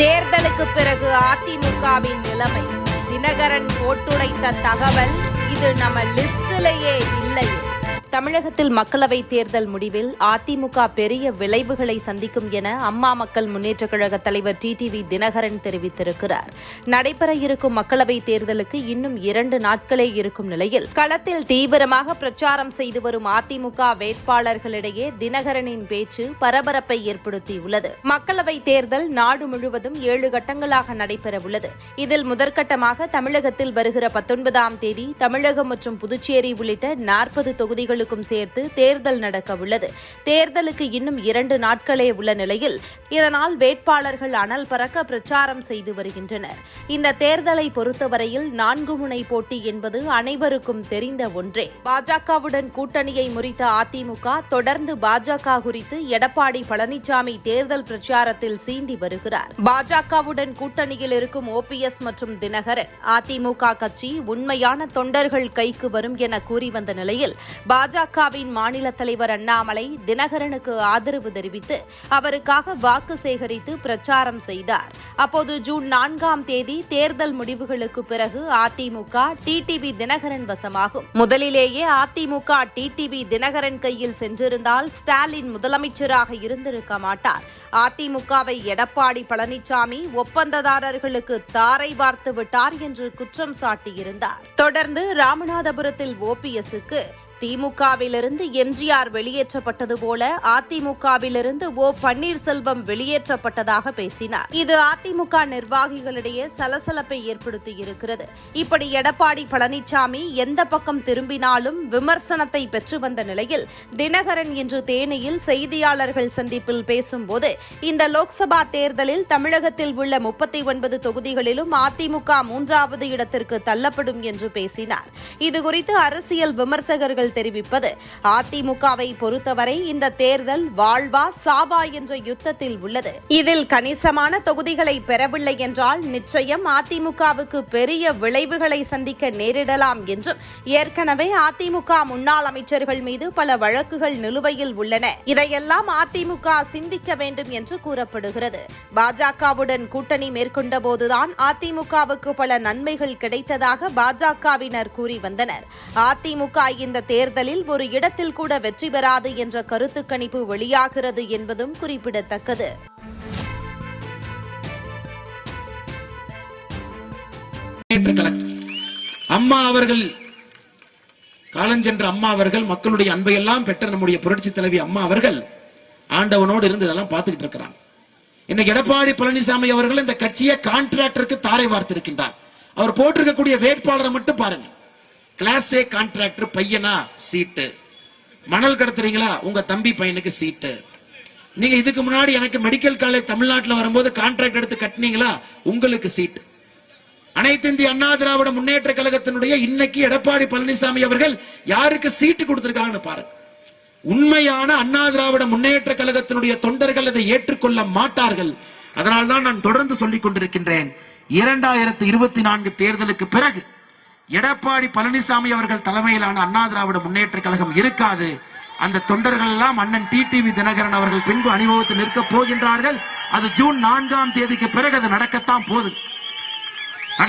தேர்தலுக்கு பிறகு அதிமுகவின் நிலைமை தினகரன் போட்டுடைத்த தகவல் இது நம்ம லிஸ்டிலேயே தமிழகத்தில் மக்களவைத் தேர்தல் முடிவில் அதிமுக பெரிய விளைவுகளை சந்திக்கும் என அம்மா மக்கள் முன்னேற்றக் கழக தலைவர் டிடிவி தினகரன் தெரிவித்திருக்கிறார். நடைபெற இருக்கும் மக்களவைத் தேர்தலுக்கு இன்னும் இரண்டு நாட்களே இருக்கும் நிலையில் களத்தில் தீவிரமாக பிரச்சாரம் செய்து வரும் அதிமுக வேட்பாளர்களிடையே தினகரனின் பேச்சு பரபரப்பை ஏற்படுத்தியுள்ளது. மக்களவைத் தேர்தல் நாடு முழுவதும் ஏழு கட்டங்களாக நடைபெறவுள்ளது. இதில் முதற்கட்டமாக தமிழகத்தில் வருகிற பத்தொன்பதாம் தேதி தமிழகம் மற்றும் புதுச்சேரி உள்ளிட்ட நாற்பது தொகுதிகளுக்கு தொகுதிகளுக்கும் சேர்த்து தேர்தல் நடக்க உள்ளது. தேர்தலுக்கு இன்னும் இரண்டு நாட்களே உள்ள நிலையில் இதனால் வேட்பாளர்கள் அனல் பறக்க பிரச்சாரம் செய்து வருகின்றனர். இந்த தேர்தலை பொறுத்தவரையில் நான்கு முனை போட்டி என்பது அனைவருக்கும் தெரிந்த ஒன்றே. பாஜகவுடன் கூட்டணியை முறித்த அதிமுக தொடர்ந்து பாஜக குறித்து எடப்பாடி பழனிசாமி தேர்தல் பிரச்சாரத்தில் சீண்டி வருகிறார். பாஜகவுடன் கூட்டணியில் இருக்கும் ஓபிஎஸ் மற்றும் தினகரன் அதிமுக கட்சி உண்மையான தொண்டர்கள் கைக்கு வரும் என கூறி வந்த நிலையில் பாஜக பாஜகவின் மாநில தலைவர் அண்ணாமலை தினகரனுக்கு ஆதரவு தெரிவித்து அவருக்காக வாக்கு சேகரித்து பிரச்சாரம் செய்தார். அப்போது ஜூன் நான்காம் தேதி தேர்தல் முடிவுகளுக்கு பிறகு அதிமுக டிடிவி தினகரன் வசமாகும். முதலிலேயே அதிமுக டிடிவி தினகரன் கையில் சென்றிருந்தால் ஸ்டாலின் முதலமைச்சராக இருந்திருக்க மாட்டார். அதிமுகவை எடப்பாடி பழனிசாமி ஒப்பந்ததாரர்களுக்கு தாரை பார்த்து விட்டார் என்று குற்றம் சாட்டியிருந்தார். தொடர்ந்து ராமநாதபுரத்தில் ஓபிஎஸ்க்கு திமுகவிலிருந்து எம்ஜிஆர் வெளியேற்றப்பட்டது போல அதிமுகவிலிருந்து ஓ பன்னீர்செல்வம் வெளியேற்றப்பட்டதாக பேசினார். இது அதிமுக நிர்வாகிகளிடையே சலசலப்பை ஏற்படுத்தியிருக்கிறது இப்படி எடப்பாடி பழனிசாமி எந்த பக்கம் திரும்பினாலும் விமர்சனத்தை பெற்று வந்த நிலையில் தினகரன் இன்று தேனியில் செய்தியாளர்கள் சந்திப்பில் பேசும்போது இந்த லோக்சபா தேர்தலில் தமிழகத்தில் உள்ள முப்பத்தி ஒன்பது தொகுதிகளிலும் அதிமுக மூன்றாவது இடத்திற்கு தள்ளப்படும் என்று பேசினார். இதுகுறித்து அரசியல் விமர்சகர்கள் தெரிவிப்பது. அதிமுகவை பொறுத்தவரை இந்த தேர்தல் வாழ்வா சாவா என்ற யுத்தத்தில் உள்ளது. இதில் கணிசமான தொகுதிகளை பெறவில்லை என்றால் நிச்சயம் அதிமுகவுக்கு பெரிய விளைவுகளை சந்திக்க நேரிடலாம் என்றும் ஏற்கனவே அதிமுக முன்னாள் அமைச்சர்கள் மீது பல வழக்குகள் நிலுவையில் உள்ளன. இதையெல்லாம் அதிமுக சிந்திக்க வேண்டும் என்று கூறப்படுகிறது. பாஜகவுடன் கூட்டணி மேற்கொண்ட போதுதான் அதிமுகவுக்கு பல நன்மைகள் கிடைத்ததாக பாஜகவினர் கூறி வந்தனர். அதிமுக இந்த தேர்தலில் ஒரு இடத்தில் கூட வெற்றி பெறாது என்ற கருத்து கணிப்பு வெளியாகிறது என்பதும் குறிப்பிடத்தக்கது. அம்மா அவர்கள் காலஞ்சென்ற அம்மா அவர்கள் மக்களுடைய அன்பை எல்லாம் பெற்ற நம்முடைய புரட்சி தலைவி அம்மா அவர்கள் ஆண்டவனோடு இருந்து இதெல்லாம் பார்த்துக்கிட்டு இருக்கிறாங்க இன்னைக்கு எடப்பாடி பழனிசாமி அவர்கள் இந்த கட்சியை கான்ட்ராக்டருக்கு தாரை வார்த்திருக்கின்றார். அவர் போட்டிருக்கக்கூடிய வேட்பாளரை மட்டும் பாருங்க. கிளாஸ் ஏ கான்ட்ராக்டர் பையனா? சீட்டு. மணல் கடத்துறீங்களா? உங்க தம்பி பையனுக்கு சீட்டு. நீங்க இதுக்கு முன்னாடி எனக்கு மெடிக்கல் காலேஜ் தமிழ்நாட்டில் வரும்போது கான்ட்ராக்ட் எடுத்து கட்டினீங்களா? உங்களுக்கு சீட்டு. அனைத்து இந்திய அண்ணா திராவிட முன்னேற்ற கழகத்தினுடைய இன்னைக்கு எடப்பாடி பழனிசாமி அவர்கள் யாருக்கு சீட்டு கொடுத்திருக்காங்கன்னு பாருங்க. உண்மையான அண்ணா திராவிட முன்னேற்ற கழகத்தினுடைய தொண்டர்கள் அதை ஏற்றுக்கொள்ள மாட்டார்கள். அதனால்தான் நான் தொடர்ந்து சொல்லிக் கொண்டிருக்கின்றேன். இரண்டாயிரத்தி இருபத்தி நான்கு தேர்தலுக்கு பிறகு எடப்பாடி பழனிசாமி அவர்கள் தலைமையிலான அண்ணா திராவிட முன்னேற்ற கழகம் இருக்காது. அந்த தொண்டர்கள் எல்லாம் அண்ணன் டிடிவி தினகரன் அவர்கள் பின்பு அனுபவத்தில் நிற்க போகின்றார்கள். அது ஜூன் நான்காம் தேதிக்கு பிறகு அது நடக்கத்தான் போகுது.